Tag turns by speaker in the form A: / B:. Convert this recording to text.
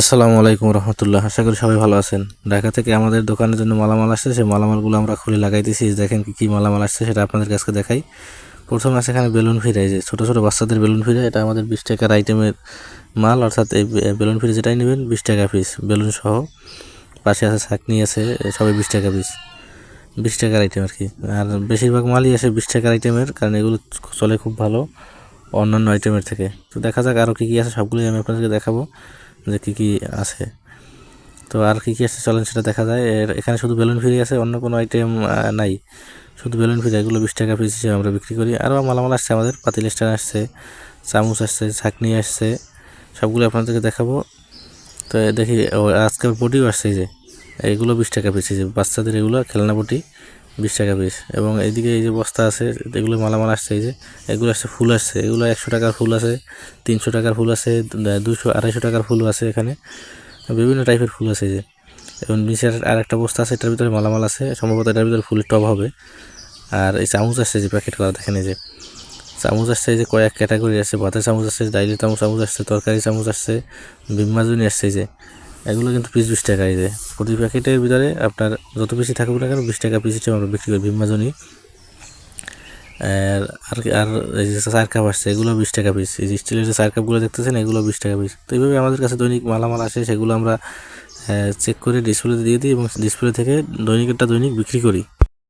A: আসসালামু আলাইকুম রহমতুল্লাহ। আশা করি সবাই ভালো আছেন। ঢাকা থেকে আমাদের দোকানের জন্য মালামাল আসছে। সেই মালামালগুলো আমরা খুলে লাগাইতেছি। দেখেন কি, কী মালামাল আসছে সেটা আপনাদের কাছে দেখাই। প্রথম আছে এখানে বেলুন ফিরে। যে ছোটো ছোটো বাচ্চাদের বেলুন ফিরে। এটা আমাদের বিশ টাকার আইটেমের মাল। অর্থাৎ এই বেলুন ফিরে যেটাই নেবেন, বিশ টাকা পিস বেলুন সহ। পাশে আছে চাকনি আছে, সবাই বিশ টাকা পিস বিশ টাকার আইটেম আর কি। আর বেশিরভাগ মালই আসে বিশ টাকার আইটেমের কারণ এগুলো চলে খুব ভালো অন্যান্য আইটেমের থেকে। তো দেখা যাক আরও কী কী আছে, সবগুলোই আমি আপনাদেরকে দেখাবো। যে কী কী আছে। তো আর কী কী আছে চলেন সেটা দেখা যায়। এর এখানে শুধু বেলুন ফ্রি আছে, অন্য কোনো আইটেম নাই। শুধু বেলুন ফ্রি, এগুলো বিশ টাকা পিস হিসেবে আমরা বিক্রি করি। আরও মালামাল আসছে আমাদের, পাতিল স্ট্যান্ড আসছে, চামচ আসছে, ছাকনি আসছে, সবগুলো আপনাদেরকে দেখাবো। তো দেখি, ও আজকে বটিও আসছে যে এইগুলো বিশ টাকা পিস বাচ্চাদের এগুলো, খেলনা বটি। বিশ টাকা পিস এবং এইদিকে এই যে বস্তা আছে, এগুলো মালামাল আসছে, এই যে এগুলো আসছে, ফুল আসছে। এগুলো একশো টাকার ফুল আছে, তিনশো টাকার ফুল আছে দুশো, আড়াইশো টাকার ফুল আছে এখানে। বিভিন্ন টাইপের ফুল আছে এই যে। এবং নিচের আর একটা বস্তা আছে, এটার ভিতরে মালামাল আছে, সম্ভবত এটার ভিতরে ফুলের টব হবে। আর এই চামচ আসছে যে প্যাকেট করা, দেখেন এই যে। চামচ আসছে যে কয়েক ক্যাটাগরি আছে ভাতের চামচ আসছে ডাইলি চামচ চামচ আসছে তরকারি চামচ আসছে বিমাজুনি আসছে যে। এগুলো কিন্তু পিস বিশ টাকা এই যে প্রতি প্যাকেটের ভিতরে আপনার যত বেশি থাকবে না কেন, বিশ টাকা পিস হিসেবে আমরা বিক্রি করি ভীমাজনী আর আর আর এই যে চার কাপ আসছে, এগুলো বিশ টাকা পিস। এই যে স্টিলের যে চার কাপগুলো দেখতেছেন, এগুলো বিশ টাকা পিস। তো এইভাবে আমাদের কাছে দৈনিক মালামাল আসে, সেগুলো আমরা চেক করে ডিসপ্লেতে দিয়ে দিই এবং ডিসপ্লে থেকে দৈনিক একটা দৈনিক বিক্রি করি।